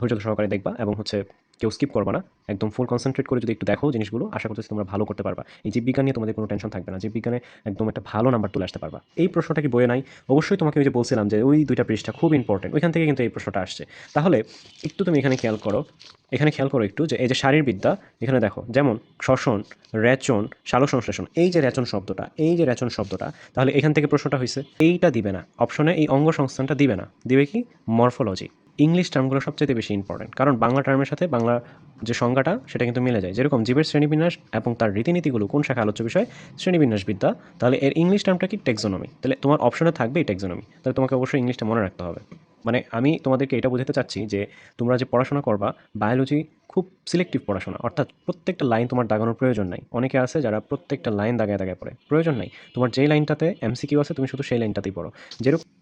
ধৈর্য সহকারে দেখবা এবং হচ্ছে কেউ স্কিপ করবা না। একদম ফুল কনসেন্ট্রেট করে যদি একটু দেখো জিনিসগুলো, আশা করতেছি তোমরা ভালো করতে পারবা। এই জীববিজ্ঞান নিয়ে তোমাদের কোনো টেনশন থাকবে না। জীববিজ্ঞানে একদম একটা ভালো নাম্বার তুলে আসতে পারবা। এই প্রশ্নটা কি বয়ে নাই? অবশ্যই তোমাকে ওই যে বলছিলাম যে ওই দুইটা পৃষ্ঠা খুব ইম্পর্টেন্ট ওইখান থেকে কিন্তু এই প্রশ্নটা আসছে। তাহলে একটু তুমি এখানে খেয়াল করো, এখানে খেয়াল করো একটু যে এই যে শারীরবিদ্যা, এখানে দেখো যেমন শ্বসন, রেচন সংশ্লেষণ এই যে রেচন শব্দটা, এই যে রেচন শব্দটা, তাহলে এখান থেকে প্রশ্নটা হয়েছে এইটা দিবে না। অপশনে এই অঙ্গ সংস্থানটা দিবে না। দিবে কি? মরফোলজি ইংলিশ টার্মগুলো সবচেয়ে বেশি ইম্পর্টেন্ট কারণ বাংলা টার্মের সাথে বাংলা যে সংজ্ঞাটা, সেটা কিন্তু মিলে যায়। যেরকম জীবের শ্রেণীবিন্যাস এবং তার রীতিনীতিগুলো কোন শাখা আলোচ্য বিষয়? শ্রেণীবিন্যাস বিদ্যা তাহলে এর ইংলিশ টার্মটা কি? টেক্সোনমি তাহলে তোমার অপশনে থাকবে এই টেক্সোনমি তাহলে তোমাকে অবশ্যই ইংলিশটা মনে রাখতে হবে। মানে আমি তোমাদেরকে এটা বোঝাতে চাচ্ছি যে তোমরা যে পড়াশোনা করবা বায়োলজি খুব সিলেক্টিভ পড়াশোনা। অর্থাৎ প্রত্যেকটা লাইন তোমার দাগানোর প্রয়োজন নাই। অনেকে আছে যারা প্রত্যেকটা লাইন দাগায় দাগায় পড়ে। প্রয়োজন নাই। তোমার যেই লাইনটাতে এমসিকিউ আছে, তুমি শুধু সেই লাইনটাতেই পড়ো। যেরকম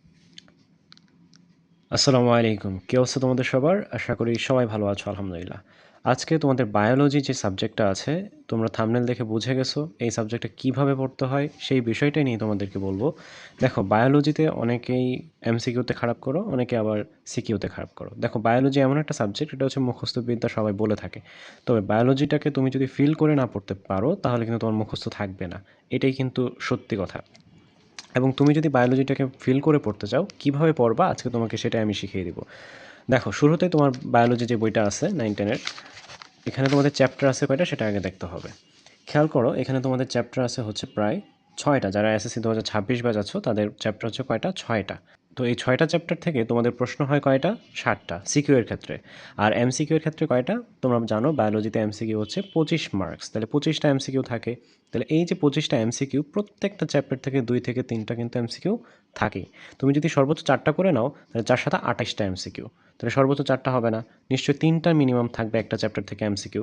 আসসালামু আলাইকুম। কে অবস্থা তোমাদের সবার? আশা করি সবাই ভালো আছো, আলহামদুলিল্লাহ। আজকে তোমাদের বায়োলজি যে সাবজেক্টটা আছে, তোমরা থামনেল দেখে বুঝে গেছো এই সাবজেক্টটা কীভাবে পড়তে হয়, সেই বিষয়টাই নিয়ে তোমাদেরকে বলব। দেখো বায়োলজিতে অনেকেই এমসিকিউতে খারাপ করো, অনেকে আবার সিকিউতে খারাপ করো। দেখো বায়োলজি এমন একটা সাবজেক্ট এটা হচ্ছে মুখস্থবিদ্যা সবাই বলে থাকে। তবে বায়োলজিটাকে তুমি যদি ফিল করে না পড়তে পারো, তাহলে কিন্তু তোমার মুখস্থ থাকবে না। এটাই কিন্তু সত্যি কথা। এবং তুমি যদি বায়োলজিটাকে ফিল করে পড়তে চাও, কীভাবে পড়বা? আজকে তোমাকে সেটাই আমি শিখিয়ে দিব। দেখো, শুরুতে তোমার বায়োলজি যে বইটা আছে নাইন টেনের এখানে তোমাদের চ্যাপ্টার আছে কয়টা? সেটা আগে দেখতে হবে। খেয়াল করো, এখানে তোমাদের চ্যাপ্টার আছে হচ্ছে প্রায় ছয়টা। যারা এসএসসি দু হাজার ছাব্বিশ ব্যাচ আছো, তাদের চ্যাপ্টার হচ্ছে কয়টা? ছয়টা। তো এই ছয়টা চ্যাপ্টার থেকে তোমাদের প্রশ্ন হয় কয়টা? ষাটটা সিকিউ এর ক্ষেত্রে। আর এমসিকিউ এর ক্ষেত্রে কয়টা? তোমরা জানো বায়োলজিতে এমসিকিউ হচ্ছে পঁচিশ মার্কস তাহলে পঁচিশটা এমসিকিউ থাকে। তাহলে এই যে পঁচিশটা এমসিকিউ প্রত্যেকটা চ্যাপ্টার থেকে দুই থেকে তিনটা কিন্তু এমসিকিউ থাকে। তুমি যদি সর্বোচ্চ চারটা করে নাও, তাহলে চার সাথে আঠাশটা এমসিকিউ তাহলে সর্বোচ্চ চারটা হবে না। নিশ্চয়ই তিনটা মিনিমাম থাকবে একটা চ্যাপ্টার থেকে এমসিকিউ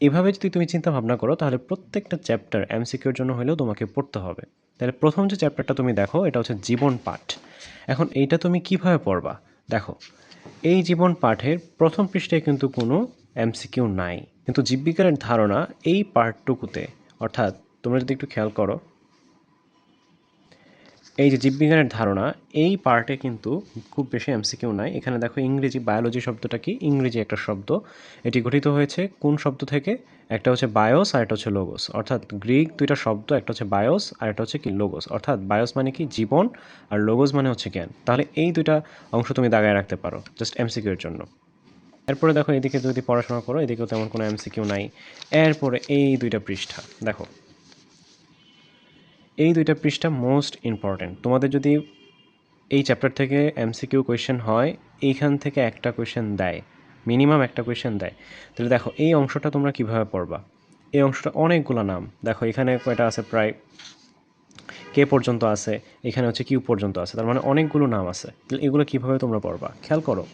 এভাবে যদি তুমি চিন্তা ভাবনা করো, তাহলে প্রত্যেকটা চ্যাপ্টার এমসিকিউর জন্য হলেও তোমাকে পড়তে হবে। তাহলে প্রথম যে চ্যাপ্টারটা তুমি দেখো, এটা হচ্ছে জীবন পাঠ। এখন এইটা তুমি কীভাবে পড়বা? দেখো, এই জীবন পাঠের প্রথম পৃষ্ঠায় কিন্তু কোনো এমসিকিউ নাই। কিন্তু জীববিজ্ঞানের ধারণা এই পার্টটুকুতে অর্থাৎ তোমরা যদি একটু খেয়াল করো এই যে জীববিজ্ঞানের ধারণা, এই পার্টে কিন্তু খুব বেশি এমসিকিউ নাই। এখানে দেখো ইংরেজি বায়োলজি শব্দটা কি? ইংরেজি একটা শব্দ। এটি গঠিত হয়েছে কোন শব্দ থেকে? একটা হচ্ছে বায়োস আর একটা হচ্ছে লোগোস অর্থাৎ গ্রিক দুইটা শব্দ, একটা হচ্ছে বায়োস আর একটা হচ্ছে কি? লোগোস অর্থাৎ বায়োস মানে কি? জীবন আর লোগোস মানে হচ্ছে জ্ঞান। তাহলে এই দুইটা অংশ তুমি দাগায় রাখতে পারো জাস্ট এমসিকিউর জন্য। এরপরে দেখো এদিকে যদি পড়াশোনা করো, এদিকেও তেমন কোনো এমসিকিউ নাই। এরপরে এই দুইটা পৃষ্ঠা, দেখো। এই দুইটা পৃষ্ঠা মোস্ট ইম্পর্ট্যান্ট তোমাদের যদি এই চ্যাপ্টার থেকে এমসিকিউ কোয়েশ্চেন হয়, এইখান থেকে একটা কোয়েশ্চেন দেয় মিনিমাম একটা কোয়েশ্চেন দেয়। তাহলে দেখো, এই অংশটা তোমরা কীভাবে পড়বা? এই অংশটা অনেকগুলো নাম। দেখো, এখানে কয়টা আছে প্রায়, কে পর্যন্ত আছে, এখানে হচ্ছে কিউ পর্যন্ত আছে, তার মানে অনেকগুলো নাম আছে। এগুলো কীভাবে তোমরা পড়বা? খেয়াল করো।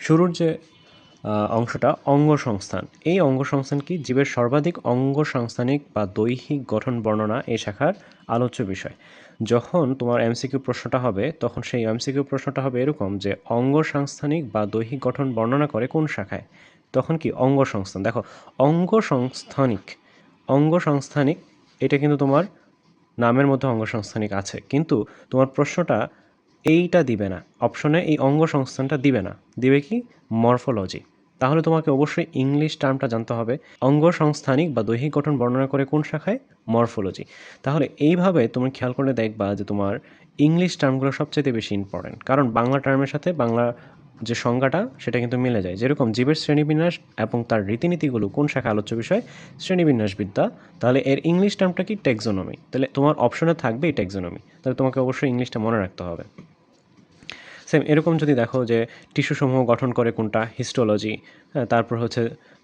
শুরুর যে অংশটা অঙ্গসংস্থান। এই অঙ্গসংস্থান কি? জীবের সর্বাধিক অঙ্গসংস্থানিক বা দৈহিক গঠন বর্ণনা এই শাখার আলোচ্য বিষয়। যখন তোমার এমসিকিউ প্রশ্নটা হবে, তখন সেই এমসিকিউ প্রশ্নটা হবে এরকম যে অঙ্গ সংস্থানিক বা দৈহিক গঠন বর্ণনা করে কোন শাখায়? তখন কি? অঙ্গসংস্থান। দেখো, অঙ্গসংস্থানিক অঙ্গসংস্থানিক, এটা কিন্তু তোমার নামের মধ্যে অঙ্গসংস্থানিক আছে। কিন্তু তোমার প্রশ্নটা এইটা দিবে না। অপশনে এই অঙ্গ সংস্থানটা দিবে না। দিবে কি? মরফোলজি তাহলে তোমাকে অবশ্যই ইংলিশ টার্মটা জানতে হবে। অঙ্গ সংস্থানিক বা দৈহিক গঠন বর্ণনা করে কোন শাখায়? মরফোলজি তাহলে এইভাবে তুমি খেয়াল করলে দেখবা যে তোমার ইংলিশ টার্মগুলো সবচেয়ে বেশি ইম্পর্টেন্ট কারণ বাংলা টার্মের সাথে বাংলা যে সংজ্ঞাটা, সেটা কিন্তু মিলে যায়। যেরকম জীবের শ্রেণীবিন্যাস এবং তার রীতিনীতিগুলো কোন শাখা আলোচ্য বিষয়? শ্রেণীবিন্যাস বিদ্যা তাহলে এর ইংলিশ টার্মটা কি? টেক্সোনমি তাহলে তোমার অপশনে থাকবে এই টেক্সোনমি তাহলে তোমাকে অবশ্যই ইংলিশটা মনে রাখতে হবে। সেম এরকম যদি দেখো যে টিস্যুসমূহ গঠন করে কোনটা হিস্টোলজি তারপর হচ্ছে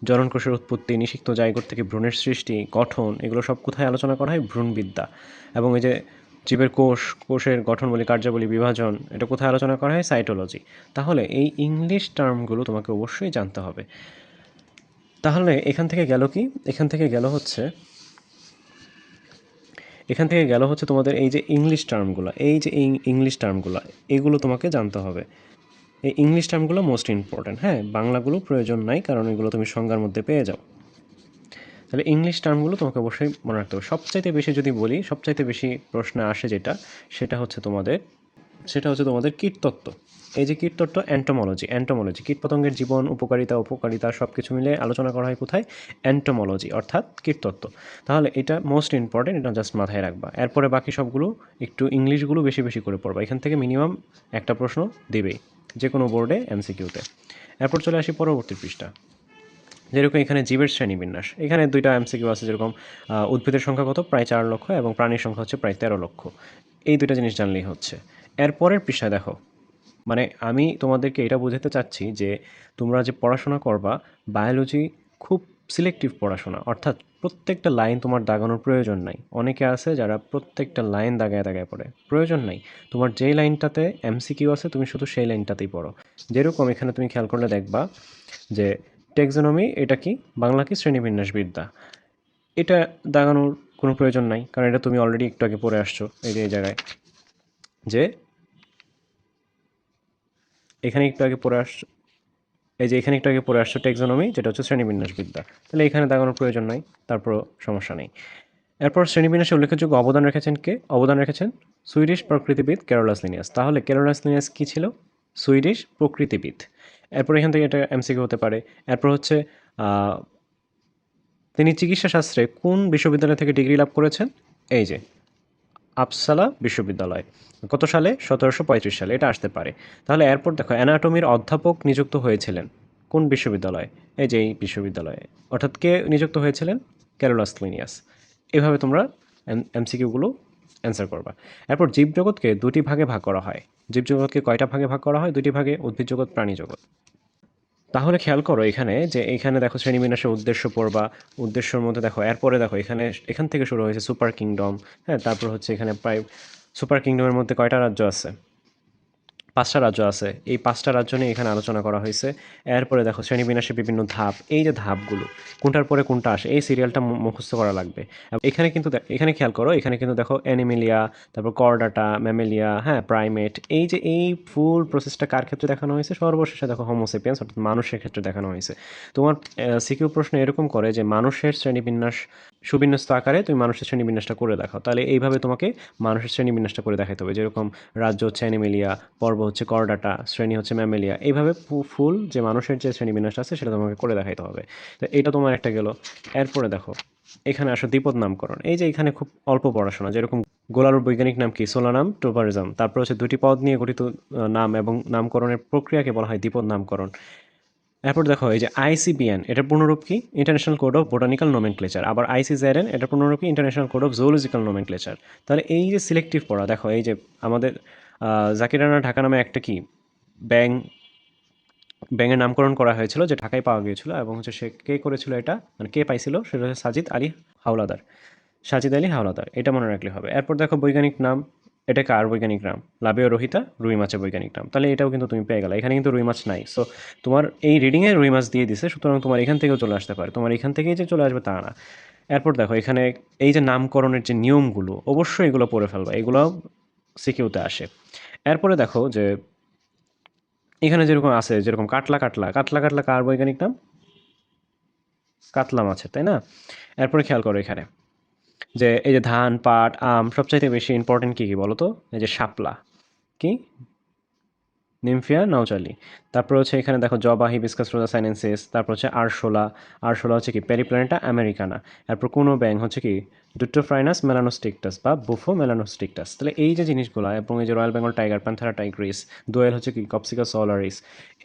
জননকোষের উৎপত্তি, নিষিক্ত জায়গোট থেকে ভ্রূণের সৃষ্টি, গঠন, এগুলো সব কোথায় আলোচনা করা হয়? ভ্রূণবিদ্যা। এবং এই যে জীবের কোষ, কোষের গঠনবলী, কার্যাবলী, বিভাজন, এটা কোথায় আলোচনা করা হয়? সাইটোলজি তাহলে এই ইংলিশ টার্মগুলো তোমাকে অবশ্যই জানতে হবে। তাহলে এখান থেকে গেল কি? এখান থেকে গেল হচ্ছে এখান থেকে গেল হচ্ছে তোমাদের এই যে ইংলিশ টার্মগুলো এই যে ইংলিশ টার্মগুলো এগুলো তোমাকে জানতে হবে। এই ইংলিশ টার্মগুলো মোস্ট ইম্পর্ট্যান্ট হ্যাঁ? বাংলাগুলো প্রয়োজন নাই, কারণ এগুলো তুমি সংজ্ঞার মধ্যে পেয়ে যাও। তাহলে ইংলিশ টার্মগুলো তোমাকে অবশ্যই মনে রাখতে হবে। সবচাইতে বেশি যদি বলি, সবচাইতে বেশি প্রশ্ন আসে যেটা, সেটা হচ্ছে তোমাদের সেটা হচ্ছে তোমাদের কীটতত্ত্ব এই যে কীটতত্ত্ব অ্যান্টোমোলজি অ্যান্টোমোলজি কীটপতঙ্গের জীবন, উপকারিতা উপকারিতা সব কিছু মিলে আলোচনা করা হয় কোথায়? অ্যান্টোমোলজি অর্থাৎ কীটতত্ত্ব তাহলে এটা মোস্ট ইম্পর্টেন্ট এটা জাস্ট মাথায় রাখবা। এরপরে বাকি সবগুলো, একটু ইংলিশগুলো বেশি বেশি করে পড়বা। এখান থেকে মিনিমাম একটা প্রশ্ন দেবেই যে কোনো বোর্ডে এমসিকিউতে এরপর চলে আসি পরবর্তী পৃষ্ঠা। যেরকম এখানে জীবের শ্রেণীবিন্যাস। এখানে দুইটা এমসিকিউ আছে যেরকম উদ্ভিদের সংখ্যা কত? প্রায় চার লক্ষ এবং প্রাণীর সংখ্যা হচ্ছে প্রায় তেরো লক্ষ। এই দুইটা জিনিস জানলেই হচ্ছে। এরপরের পৃষ্ঠায় দেখো। মানে আমি তোমাদেরকে এটা বোঝাতে চাচ্ছি যে তোমরা যে পড়াশোনা করবা বায়োলজি খুব সিলেক্টিভ পড়াশোনা। অর্থাৎ প্রত্যেকটা লাইন তোমার দাগানোর প্রয়োজন নাই। অনেকে আছে যারা প্রত্যেকটা লাইন দাগায় দাগায় পড়ে। প্রয়োজন নাই। তোমার যেই লাইনটাতে এমসিকিউ আছে, তুমি শুধু সেই লাইনটাতেই পড়ো। যেরকম এখানে তুমি খেয়াল করলে দেখবা যে টেক্সোনমি এটা কি? বাংলা কি? শ্রেণীবিন্যাসবিদ্যা। এটা দাগানোর কোনো প্রয়োজন নাই। কারণ এটা তুমি অলরেডি একটু আগে পড়ে আসছো এই যে এই জায়গায়। যে এখানে একটু আগে পড়ে আসছো এই যে এখানে একটু আগে পড়ে আসছো টেক্সোনমি যেটা হচ্ছে শ্রেণীবিন্যাসবিদ্যা। তাহলে এখানে দাগানোর প্রয়োজন নাই, তারপরও সমস্যা নেই। এরপর শ্রেণীবিন্যাসে উল্লেখযোগ্য অবদান রেখেছেন কে? অবদান রেখেছেন সুইডিশ প্রকৃতিবিদ ক্যারোলাস লিনিয়াস তাহলে ক্যারোলাস লিনিয়াস কী ছিল? সুইডিশ প্রকৃতিবিদ। এরপর এখান থেকে এটা এমসিকিউ হতে পারে। এরপর হচ্ছে তিনি চিকিৎসা শাস্ত্রে কোন বিশ্ববিদ্যালয় থেকে ডিগ্রি লাভ করেছেন? এই যে আপসালা বিশ্ববিদ্যালয়। কত সালে? সতেরোশো পঁয়ত্রিশ সালে। এটা আসতে পারে। তাহলে এরপর দেখো অ্যানাটমির অধ্যাপক নিযুক্ত হয়েছিলেন। কোন বিশ্ববিদ্যালয়? এই যে এই বিশ্ববিদ্যালয়ে। অর্থাৎ কে নিযুক্ত হয়েছিলেন? ক্যারোলাস ক্লিনিয়াস এভাবে তোমরা এমসিকিউগুলো অ্যান্সার করবা। এরপর জীবজগৎকে দুটি ভাগে ভাগ করা হয়। জীবজগৎকে কয়টা ভাগে ভাগ করা হয়? দুটি ভাগে উদ্ভিদ জগৎ প্রাণী জগৎ তাহলে খেয়াল করো এখানে যে এখানে দেখো শ্রেণীবিন্যাসের উদ্দেশ্য পড়বা উদ্দেশ্যর মধ্যে দেখো, এরপরে দেখো এখানে, এখান থেকে শুরু হয়েছে সুপার কিংডম হ্যাঁ তারপর হচ্ছে এখানে প্রায় সুপার কিংডমের মধ্যে কয়টা রাজ্য আছে? পাঁচটা রাজ্য আছে। এই পাঁচটা রাজ্য নিয়ে এখানে আলোচনা করা হয়েছে। এরপরে দেখো, শ্রেণীবিন্যাসের বিভিন্ন ধাপ। এই যে ধাপগুলো, কোনটার পরে কোনটা আসে, এই সিরিয়ালটা মুখস্থ করা লাগবে। এখানে কিন্তু এখানে খেয়াল করো, এখানে কিন্তু দেখো, অ্যানিমেলিয়া, তারপর করডাটা, ম্যামেলিয়া হ্যাঁ প্রাইমেট, এই যে এই ফুল প্রসেসটা কার ক্ষেত্রে দেখানো হয়েছে? সর্বশেষে দেখো হোমোসেপিয়েন্স অর্থাৎ মানুষের ক্ষেত্রে দেখানো হয়েছে। তোমার সিকিউ প্রশ্ন এরকম করে যে মানুষের শ্রেণীবিন্যাস সুবিন্যস্ত আকারে তুমি মানুষের শ্রেণীবিন্যাসটা করে দেখাও। তাহলে এইভাবে তোমাকে মানুষের শ্রেণীবিন্যাসটা করে দেখাতে হবে। যেরকম রাজ্য হচ্ছে অ্যানিমেলিয়া, পর্ব হচ্ছে করডাটা, শ্রেণি হচ্ছে ম্যামেলিয়া। এইভাবে ফুল যে মানুষের যে শ্রেণি শ্রেণীবিন্যাসটা আছে সেটা তোমাকে করে দেখাইতে হবে। তো এটা তোমার একটা গেল। এরপরে দেখো, এখানে আসো দ্বিপদ নামকরণ। এই যে এখানে খুব অল্প পড়াশোনা, যেরকম গোলার বৈজ্ঞানিক নাম কি? সোলানাম টোপারিজম তারপর হচ্ছে দুটি পদ নিয়ে গঠিত নাম এবং নামকরণের প্রক্রিয়াকে বলা হয় দ্বিপদ নামকরণ। এরপর দেখো এই যে আইসিবিএন এটার পূর্ণরূপ কি? International code of botanical nomenclature আবার আইসিজেডএন এটার পূর্ণরূপ কি? International code of zoological nomenclature তাহলে এই যে সিলেক্টিভ পড়া দেখো এই যে আমাদের আহ, জাকির রানা ঢাকা নামে একটা কি? ব্যাং ব্যাঙের নামকরণ করা হয়েছিল যে ঢাকায় পাওয়া গিয়েছিল এবং হচ্ছে সে কে করেছিল এটা? মানে কে পাইছিল? সেটা হচ্ছে সাজিদ আলী হাওলাদার। সাজিদ আলী হাওলাদার এটা মনে রাখলে হবে। এরপর দেখো বৈজ্ঞানিক নাম এটা কার বৈজ্ঞানিক নাম লাবিও রোহিতা, রুই মাছের বৈজ্ঞানিক নাম তাহলে এটাও কিন্তু তুমি পেয়ে গেলে। এখানে কিন্তু রুই মাছ নাই। সো তোমার এই রিডিংয়ে রুই মাছ দিয়ে দিছে, সুতরাং তোমার এখান থেকেও চলে আসতে পারে। তোমার এখান থেকেই যে চলে আসবে তা না। এরপর দেখো, এখানে এই যে নামকরণের যে নিয়মগুলো, অবশ্যই এগুলো পড়ে ফেলবা। এগুলো সিকিউতে আসে। এরপরে দেখো যে, এখানে যেরকম আছে, যেরকম কাটলা কাটলা। কাটলা কাটলা কার বৈজ্ঞানিক নাম? কাতলা মাছের, তাই না? এরপরে খেয়াল করো এখানে। যে এই যে ধান, পাট, আম সবচাইতে বেশি ইম্পর্টেন্ট কী কী বলো তো এই যে শাপলা। কি? নিমফিয়া নৌচালি তারপর হচ্ছে এখানে দেখো জবা হিবিসকাস রোজা সাইনেন্সিস তারপর হচ্ছে আরশোলা। আরশোলা হচ্ছে কি পেরিপ্ল্যানেটা আমেরিকানা এরপর কোনো ব্যাং হচ্ছে কি ডুটোফ্রাইনাস মেলানোস্টিকটাস বা বুফো মেলানোস্টিকটাস তাহলে এই যে জিনিসগুলো এবং এই যে royal Bengal tiger Panthera tigris দোয়েল হচ্ছে কি কপসিকা সোলারিস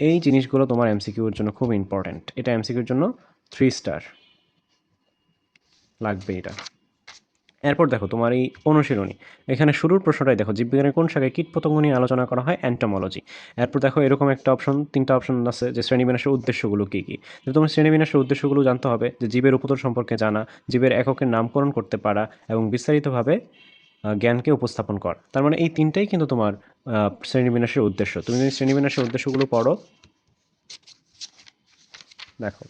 এই জিনিসগুলো তোমার এমসিকিউর জন্য খুব ইম্পর্ট্যান্ট এটা এমসিকিউর জন্য থ্রি স্টার লাগবে এটা। এরপর দেখো তোমার এই অনুশীলনী। এখানে শুরুর প্রশ্নটাই দেখো, জীববিজ্ঞানের কোন শাখায় কীটপতঙ্গ নিয়ে আলোচনা করা হয়? অ্যান্টোমোলজি এরপর দেখো এরকম একটা অপশন তিনটা অপশন আছে যে শ্রেণীবিন্যাসের উদ্দেশ্যগুলো কী কী? তোমার শ্রেণীবিন্যাসের উদ্দেশ্যগুলো জানতে হবে যে জীবের উপতর সম্পর্কে জানা, জীবের এককের নামকরণ করতে পারা এবং বিস্তারিতভাবে জ্ঞানকে উপস্থাপন কর। তার মানে এই তিনটাই কিন্তু তোমার শ্রেণীবিন্যাসের উদ্দেশ্য। তুমি যদি শ্রেণীবিন্যাসের উদ্দেশ্যগুলো পড়ো, দেখো।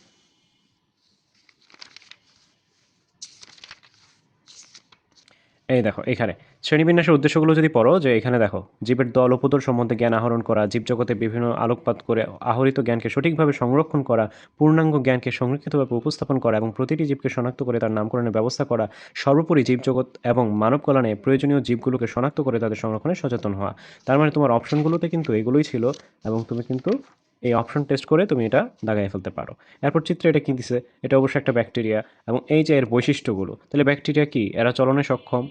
এই দেখো, এখানে। শ্রেণীবিন্যাসের উদ্দেশ্যগুলো যদি পড়ো, যে এখানে দেখো, জীবের দল উপদল সম্বন্ধে জ্ঞান আহরণ করা, জীবজগতে বিভিন্ন আলোকপাত করে আহরিত জ্ঞানকে সঠিকভাবে সংরক্ষণ করা, পূর্ণাঙ্গ জ্ঞানকে সংরক্ষিতভাবে উপস্থাপন করা এবং প্রতিটি জীবকে শনাক্ত করে তার নামকরণের ব্যবস্থা করা, সর্বোপরি জীবজগৎ এবং মানব কল্যাণে প্রয়োজনীয় জীবগুলোকে শনাক্ত করে তাদের সংরক্ষণে সচেতন হওয়া। তার মানে তোমার অপশনগুলোতে কিন্তু এগুলোই ছিল এবং তুমি কিন্তু এই অপশন টেস্ট করে তুমি এটা দাগাই ফেলতে পারো। এরপর চিত্রে এটা কি দিছে? এটা অবশ্যই একটা ব্যাকটেরিয়া এবং এই যে এর বৈশিষ্ট্যগুলো, তাহলে ব্যাকটেরিয়া কি? এরা চলনে সক্ষম,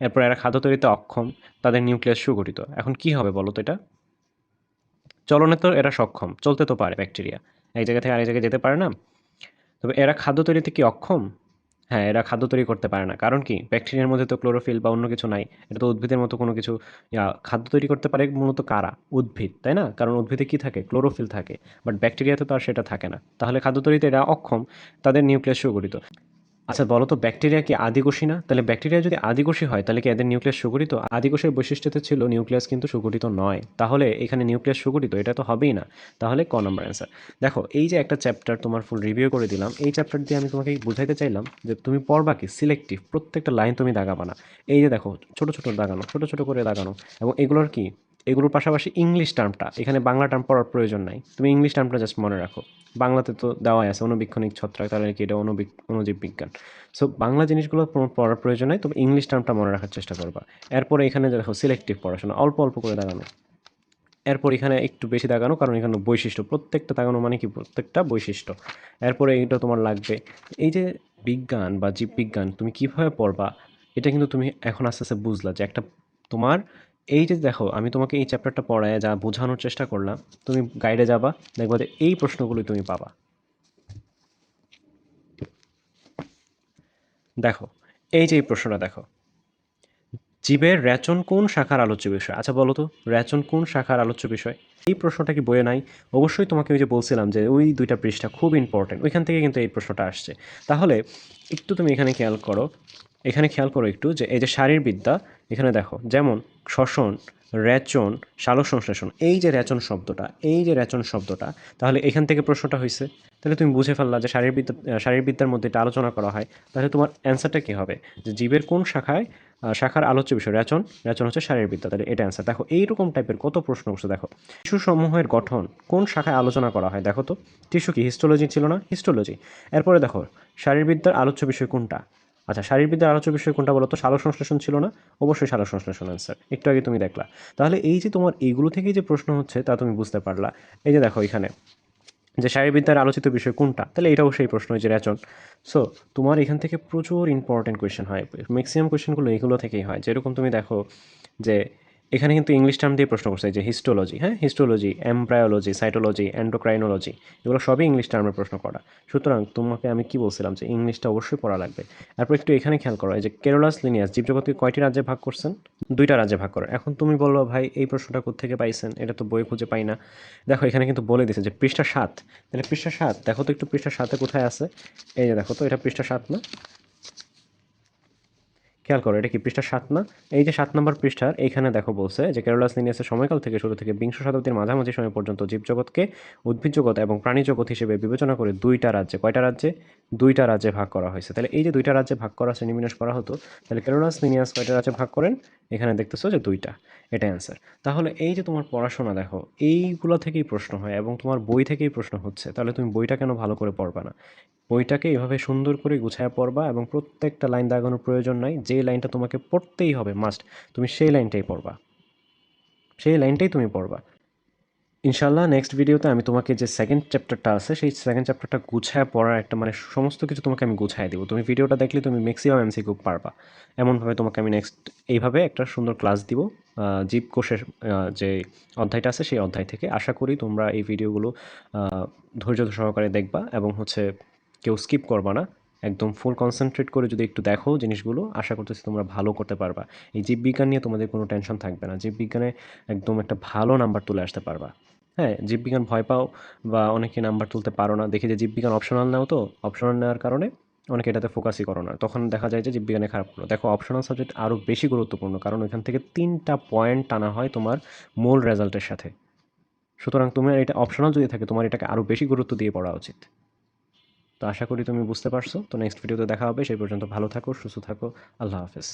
এরপর এরা খাদ্য তৈরিতে অক্ষম, তাদের নিউক্লিয়াস সুগঠিত। এখন কি হবে বলো তো এটা? চলনে তো এরা সক্ষম, চলতে তো পারে ব্যাকটেরিয়া এক জায়গা থেকে আরেক জায়গায় যেতে পারে না। তবে এরা খাদ্য তৈরিতে কি অক্ষম? হ্যাঁ এরা খাদ্য তৈরি করতে পারে না। কারণ কি? ব্যাকটেরিয়ার মধ্যে তো ক্লোরোফিল বা অন্য কিছু নাই। এটা তো উদ্ভিদের মতো কোনো কিছু খাদ্য তৈরি করতে পারে মূলত কারা? উদ্ভিদ, তাই না? কারণ উদ্ভিদে কি থাকে? ক্লোরোফিল থাকে। বাট ব্যাকটেরিয়াতে তো আর সেটা থাকে না। তাহলে খাদ্য তৈরিতে এরা অক্ষম। তাদের নিউক্লিয়াস সুগঠিত। আচ্ছা বলো তো ব্যাকটেরিয়া কি আদিকোষী না? তাহলে ব্যাকটেরিয়া যদি আদিকোষী হয়, তাহলে কি এদের নিউক্লিয়াস সুগঠিত? আদিকোষের বৈশিষ্ট্যতে ছিল নিউক্লিয়াস কিন্তু সুগঠিত নয়। তাহলে এখানে নিউক্লিয়াস সুগঠিত, এটা তো হবেই না। তাহলে ক নম্বর অ্যান্সার দেখো, এই যে একটা চ্যাপ্টার তোমার ফুল রিভিউ করে দিলাম, এই চ্যাপ্টার দিয়ে আমি তোমাকে বুঝাইতে চাইলাম যে তুমি পড়বা কি? সিলেক্টিভ প্রত্যেকটা লাইন তুমি দাগাবা না। এই যে দেখো, ছোট ছোট দাগানো, ছোট ছোট করে দাগানো, এবং এগুলোর কি? এগুলোর পাশাপাশি ইংলিশ টার্মটা এখানে বাংলা টার্ম পড়ার প্রয়োজন নাই। তুমি ইংলিশ টার্মটা জাস্ট মনে রাখো। বাংলাতে তো দেওয়াই আছে অনুবীক্ষণিক ছত্রাক, তাহলে কি এটা অনুবীক অনুজীব বিজ্ঞান? সো বাংলা জিনিসগুলো পড়ার প্রয়োজন নাই, তবে ইংলিশ টার্মটা মনে রাখার চেষ্টা করবা। এরপরে এখানে দেখো সিলেক্টিভ পড়াশোনা, অল্প অল্প করে দাগানো এরপর এখানে একটু বেশি দাগানো কারণ এখানে বৈশিষ্ট্য, প্রত্যেকটা দাগানো মানে কি, প্রত্যেকটা বৈশিষ্ট্য। এরপরে এইটা তোমার লাগবে, এই যে বিজ্ঞান বা জীববিজ্ঞান তুমি কীভাবে পড়বা, এটা কিন্তু তুমি এখন আস্তে আস্তে বুঝলা যে একটা তোমার এই যে দেখো, আমি তোমাকে এই চ্যাপ্টারটা পড়ায় যা বোঝানোর চেষ্টা করলাম, তুমি গাইডে যাবা, দেখবা যে এই প্রশ্নগুলোই তুমি পাবা। দেখো, এই যে এই প্রশ্নটা দেখো। জীবের রেচন কোন শাখার আলোচ্য বিষয়? আচ্ছা বলো তো, রেচন কোন শাখার আলোচ্য বিষয়? এই প্রশ্নটা কি বইয়ে নাই? অবশ্যই তোমাকে ওই যে বলছিলাম যে ওই দুইটা পৃষ্ঠা খুব ইম্পর্টেন্ট ওইখান থেকে কিন্তু এই প্রশ্নটা আসছে। তাহলে একটু তুমি এখানে খেয়াল করো, এখানে খেয়াল করো একটু যে এই যে শারীরবিদ্যা এখানে দেখো, যেমন শ্বসন রেচন সালোক সংশ্লেষণ, এই যে রেচন শব্দটা, এই যে রেচন শব্দটা, তাহলে এখান থেকে প্রশ্নটা হয়েছে তাহলে তুমি বুঝে ফেললা যে শারীরবিদ্যা শারীরবিদ্যার মধ্যে এটা আলোচনা করা হয়, তাহলে তোমার অ্যান্সারটা কী হবে? যে জীবের কোন শাখায় শাখার আলোচ্য বিষয় রেচন রেচন হচ্ছে শারীরবিদ্যা, তাহলে এটা অ্যান্সার। দেখো, এইরকম টাইপের কত প্রশ্ন করছে দেখো, টিস্যু সমূহের গঠন কোন শাখায় আলোচনা করা হয়, দেখো তো, টিস্যু কি হিস্টোলজি ছিল না? হিস্টোলজি এরপরে দেখো, শারীরবিদ্যার আলোচ্য বিষয় কোনটা? আচ্ছা শারীরবিদ্যার আলোচ্য বিষয় কোনটা বলো? তো সংশ্লেষণ ছিল না? অবশ্যই সালোক সংশ্লেষণ অ্যান্সার একটু আগে তুমি দেখলা। তাহলে এই যে তোমার এইগুলো থেকেই যে প্রশ্ন হচ্ছে, তা তুমি বুঝতে পারলা। এই যে দেখো এখানে, যে শারীরবিদ্যার আলোচিত বিষয় কোনটা? তাহলে এটাও সেই প্রশ্ন হয়েছে রেচন। সো তোমার এখান থেকে প্রচুর ইম্পর্টেন্ট কোয়েশ্চেন হয়। ম্যাক্সিমাম কোয়েশ্চেনগুলো এগুলো থেকেই হয়। যেরকম তুমি দেখো যে এখানে কিন্তু ইংলিশ টার্ম দিয়ে প্রশ্ন করছে যে হিস্টোলজি হ্যাঁ? হিস্টোলজি এমব্রায়োলজি সাইটোলজি অ্যান্ডোক্রাইনোলজি এগুলো সবই ইংলিশ টার্মের প্রশ্ন করা। সুতরাং তোমাকে আমি কি বলছিলাম যে ইংলিশটা অবশ্যই পড়া লাগবে। তারপর একটু এখানে খেয়াল করো, এই যে কেরোলাস লিনিয়াস জীবজগৎকে কয়টি রাজ্যে ভাগ করছেন? দুইটা রাজ্যে ভাগ করে। এখন তুমি বলল, ভাই, এই প্রশ্নটা কোথেকে পাইছেন? এটা তো বই খুঁজে পাই না। দেখো, এখানে কিন্তু বলে দিছে যে পৃষ্ঠা সাত। তাহলে পৃষ্ঠা সাত, দেখো তো একটু পৃষ্ঠা সাথে কোথায় আছে? এই যে দেখো তো, এটা পৃষ্ঠা সাত না? খেয়াল করো, এটা কি পৃষ্ঠা সাত না? এই যে সাত নম্বর পৃষ্ঠার, এইখানে দেখো বলছে যে কেরোলাস লিনিয়াসের সময়কাল থেকে শুরু থেকে বিংশ শতাব্দীর মাঝামাঝি সময় পর্যন্ত জীবজগৎকে উদ্ভিদ জগৎ এবং প্রাণী জগৎ হিসেবে বিবেচনা করে দুইটা রাজ্যে, কয়টা রাজ্যে? দুইটা রাজ্যে ভাগ করা হয়েছে। তাহলে এই যে দুইটা রাজ্যে ভাগ করা শ্রেণীবিন্যাস করা হতো, তাহলে কেরোলাস লিনিয়াস কয়টা রাজ্যে ভাগ করেন? এখানে দেখতেছো যে দুইটা, এটা অ্যান্সার তাহলে এই যে তোমার পড়াশোনা দেখো, এইগুলো থেকেই প্রশ্ন হয় এবং তোমার বই থেকেই প্রশ্ন হচ্ছে, তাহলে তুমি বইটা কেন ভালো করে পড়বা না? বইটাকে এভাবে সুন্দর করে গুছায় পড়বা এবং প্রত্যেকটা লাইন দাগানোর প্রয়োজন নাই যে লাইনটা তোমাকে পড়তেই হবে মাস্ট তুমি সেই লাইনটাই পড়বা। সেই লাইনটাই তুমি পড়বা। ইনশাল্লাহ নেক্সট ভিডিওতে আমি তোমাকে যে সেকেন্ড চ্যাপ্টারটা আছে, সেই সেকেন্ড চ্যাপ্টারটা গুছায় পড়ার একটা মানে সমস্ত কিছু তোমাকে আমি গুছায় দেবো। তুমি ভিডিওটা দেখলে তুমি ম্যাক্সিমাম এমসি এমসিকিউ পারবা। এমনভাবে তোমাকে আমি নেক্সট এইভাবে একটা সুন্দর ক্লাস দিব। জীব কোষের যে অধ্যায়টা আছে, সেই অধ্যায় থেকে আশা করি তোমরা এই ভিডিওগুলো ধৈর্য সহকারে দেখবা এবং হচ্ছে কেউ স্কিপ করবা না। একদম ফুল কনসেন্ট্রেট করে যদি একটু দেখো জিনিসগুলো, আশা করতেছি তোমরা ভালো করতে পারবা। এই জীববিজ্ঞান নিয়ে তোমাদের কোনো টেনশন থাকবে না। জীববিজ্ঞানে একদম একটা ভালো নাম্বার তুলে আসতে পারবা। হ্যাঁ জীববিজ্ঞান ভয় পাও বা অনেকে নাম্বার তুলতে পারো না। দেখি যে জীববিজ্ঞান অপশনাল নাও তো? অপশনাল নেওয়ার কারণে অনেকে এটাতে ফোকাসই করো না। তখন দেখা যায় যে জীববিজ্ঞানে খারাপ করো। দেখো অপশনাল সাবজেক্ট আরও বেশি গুরুত্বপূর্ণ। কারণ ওইখান থেকে তিনটা পয়েন্ট টানা হয় তোমার মূল রেজাল্টের সাথে। সুতরাং তোমার এটা অপশনাল যদি থাকে, তোমার এটাকে আরও বেশি গুরুত্ব দিয়ে পড়া উচিত। তো আশা করি তুমি বুঝতে পারছ। তো নেক্সট ভিডিওতে দেখা হবে। সেই পর্যন্ত ভালো থাকো, সুস্থ থাকো। আল্লাহ হাফেজ।